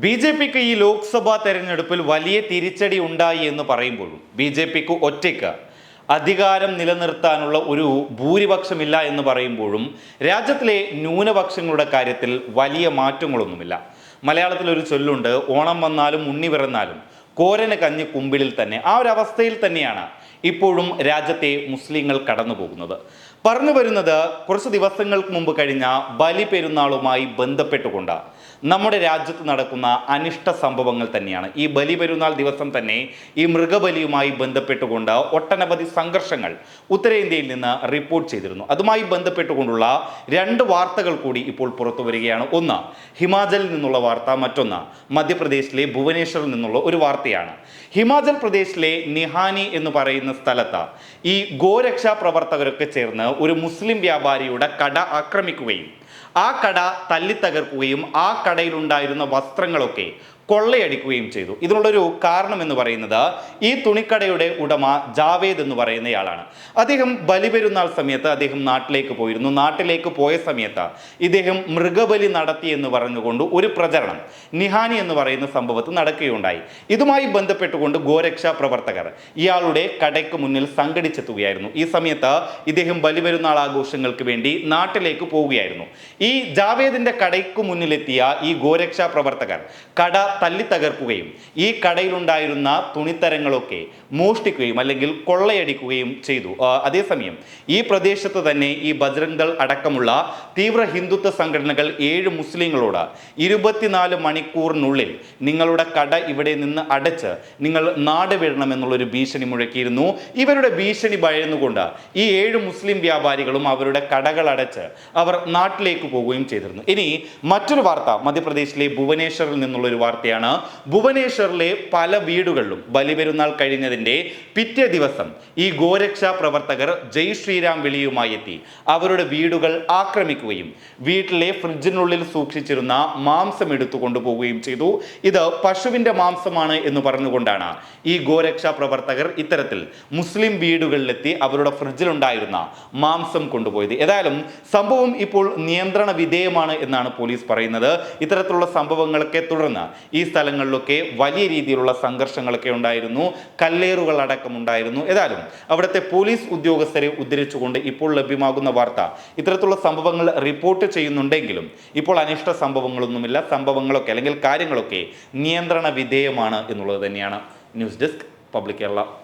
B J പിക്ക് ഈ ലോക്സഭാ തെരഞ്ഞെടുപ്പിൽ വലിയ തിരിച്ചടി ഉണ്ടായി എന്ന് പറയുമ്പോഴും ബി ജെ പിക്ക് ഒറ്റയ്ക്ക് അധികാരം നിലനിർത്താനുള്ള ഒരു ഭൂരിപക്ഷമില്ല എന്ന് പറയുമ്പോഴും രാജ്യത്തിലെ ന്യൂനപക്ഷങ്ങളുടെ കാര്യത്തിൽ വലിയ മാറ്റങ്ങളൊന്നുമില്ല. മലയാളത്തിൽ ഒരു ചൊല്ലുണ്ട് ഓണം വന്നാലും ഉണ്ണി പിറന്നാലും കോരന് കഞ്ഞി കുമ്പിളിൽ തന്നെ. ആ ഒരു അവസ്ഥയിൽ തന്നെയാണ് ഇപ്പോഴും രാജ്യത്തെ മുസ്ലിങ്ങൾ കടന്നു പോകുന്നത് പറഞ്ഞു വരുന്നത് കുറച്ച് ദിവസങ്ങൾക്ക് മുമ്പ് കഴിഞ്ഞ ബലി പെരുന്നാളുമായി ബന്ധപ്പെട്ടുകൊണ്ട് നമ്മുടെ രാജ്യത്ത് നടക്കുന്ന അനിഷ്ട സംഭവങ്ങൾ തന്നെയാണ്. ഈ ബലി പെരുന്നാൾ ദിവസം തന്നെ ഈ മൃഗബലിയുമായി ബന്ധപ്പെട്ടുകൊണ്ട് ഒട്ടനവധി സംഘർഷങ്ങൾ ഉത്തരേന്ത്യയിൽ നിന്ന് റിപ്പോർട്ട് ചെയ്തിരുന്നു. അതുമായി ബന്ധപ്പെട്ടുകൊണ്ടുള്ള രണ്ട് വാർത്തകൾ കൂടി ഇപ്പോൾ പുറത്തു വരികയാണ്. ഒന്ന് ഹിമാചലിൽ നിന്നുള്ള വാർത്ത. മറ്റൊന്ന് മധ്യപ്രദേശിലെ ഭുവനേശ്വറിൽ നിന്നുള്ള ഒരു വാർത്തയാണ്. ഹിമാചൽ പ്രദേശിലെ നിഹാനി എന്ന് പറയുന്ന സ്ഥലത്ത്. ഈ ഗോരക്ഷാ പ്രവർത്തകരൊക്കെ ചേർന്ന് ഒരു മുസ്ലിം വ്യാപാരിയുടെ കട ആക്രമിക്കുകയും ആ കട തല്ലിത്തകർക്കുകയും ആ കടയിലുണ്ടായിരുന്ന വസ്ത്രങ്ങളൊക്കെ കൊള്ളയടിക്കുകയും ചെയ്തു. ഇതിനുള്ളൊരു കാരണം എന്ന് പറയുന്നത് ഈ തുണിക്കടയുടെ ഉടമ ജാവേദ് എന്ന് പറയുന്നയാളാണ്. അദ്ദേഹം ബലിപെരുന്നാൾ സമയത്ത് അദ്ദേഹം നാട്ടിലേക്ക് പോയിരുന്നു. നാട്ടിലേക്ക് പോയ സമയത്ത് ഇദ്ദേഹം മൃഗബലി നടത്തി എന്ന് പറഞ്ഞുകൊണ്ട് ഒരു പ്രചരണം നിഹാനി എന്ന് പറയുന്ന സംഭവത്തിൽ നടക്കുകയുണ്ടായി. ഇതുമായി ബന്ധപ്പെട്ടുകൊണ്ട് ഗോരക്ഷാ പ്രവർത്തകർ ഇയാളുടെ കടയ്ക്ക് മുന്നിൽ സംഘടിച്ചെത്തുകയായിരുന്നു. ഈ സമയത്ത് ഇദ്ദേഹം ബലിപെരുന്നാൾ ആഘോഷങ്ങൾക്ക് വേണ്ടി നാട്ടിലേക്ക് പോവുകയായിരുന്നു. ഈ ജാവേദിന്റെ കടയ്ക്ക് മുന്നിലെത്തിയ ഈ ഗോരക്ഷാ പ്രവർത്തകർ കട തല്ലി തകർക്കുകയും ഈ കടയിലുണ്ടായിരുന്ന തുണിത്തരങ്ങളൊക്കെ മോഷ്ടിക്കുകയും അല്ലെങ്കിൽ കൊള്ളയടിക്കുകയും ചെയ്തു. അതേസമയം ഈ പ്രദേശത്ത് തന്നെ ഈ ബജ്രംഗൾ അടക്കമുള്ള തീവ്ര ഹിന്ദുത്വ സംഘടനകൾ ഏഴ് മുസ്ലിങ്ങളോട് ഇരുപത്തിനാല് മണിക്കൂറിനുള്ളിൽ നിങ്ങളുടെ കട ഇവിടെ നിന്ന് അടച്ച് നിങ്ങൾ നാട് വിടണമെന്നുള്ളൊരു ഭീഷണി മുഴക്കിയിരുന്നു. ഇവരുടെ ഭീഷണി ഭയന്നുകൊണ്ട് ഈ ഏഴ് മുസ്ലിം വ്യാപാരികളും അവരുടെ കടകൾ അടച്ച് അവർ നാട്ടിലേക്ക് പോവുകയും ചെയ്തിരുന്നു. ഇനി മറ്റൊരു വാർത്ത മധ്യപ്രദേശിലെ ഭുവനേശ്വറിൽ നിന്നുള്ള ഒരു വാർത്തയാണ് ഭുവനേശ്വറിലെ പല വീടുകളിലും ബലിപെരുന്നാൾ കഴിഞ്ഞതിന്റെ പിറ്റേ ദിവസം ഈ ഗോരക്ഷാ പ്രവർത്തകർ ജയ് ശ്രീരാം വിളിയുമായി എത്തി. അവരുടെ വീടുകൾ ആക്രമിക്കുകയും വീട്ടിലെ ഫ്രിഡ്ജിനുള്ളിൽ സൂക്ഷിച്ചിരുന്ന മാംസം എടുത്തു കൊണ്ടുപോവുകയും ചെയ്തു. ഇത് പശുവിന്റെ മാംസമാണ് എന്ന് പറഞ്ഞുകൊണ്ടാണ് ഈ ഗോരക്ഷാ പ്രവർത്തകർ ഇത്തരത്തിൽ മുസ്ലിം വീടുകളിലെത്തി അവരുടെ ഫ്രിഡ്ജിലുണ്ടായിരുന്ന മാംസം കൊണ്ടുപോയത്. ഏതായാലും സംഭവം ഇപ്പോൾ നിയന്ത്രണ വിധേയമാണ് എന്നാണ് പോലീസ് പറയുന്നത്. ഇത്തരത്തിലുള്ള സംഭവങ്ങളൊക്കെ തുടർന്ന് ഈ സ്ഥലങ്ങളിലൊക്കെ വലിയ രീതിയിലുള്ള സംഘർഷങ്ങളൊക്കെ ഉണ്ടായിരുന്നു. കല്ലേറുകൾ അടക്കം ഉണ്ടായിരുന്നു. ഏതായാലും അവിടുത്തെ പോലീസ് ഉദ്യോഗസ്ഥരെ ഉദ്ധരിച്ചുകൊണ്ട് ഇപ്പോൾ ലഭ്യമാകുന്ന വാർത്ത ഇത്തരത്തിലുള്ള സംഭവങ്ങൾ റിപ്പോർട്ട് ചെയ്യുന്നുണ്ടെങ്കിലും ഇപ്പോൾ അനിഷ്ട സംഭവങ്ങളൊന്നുമില്ല. സംഭവങ്ങളൊക്കെ അല്ലെങ്കിൽ കാര്യങ്ങളൊക്കെ നിയന്ത്രണ വിധേയമാണ് എന്നുള്ളത് തന്നെയാണ്. News desk public Kerala.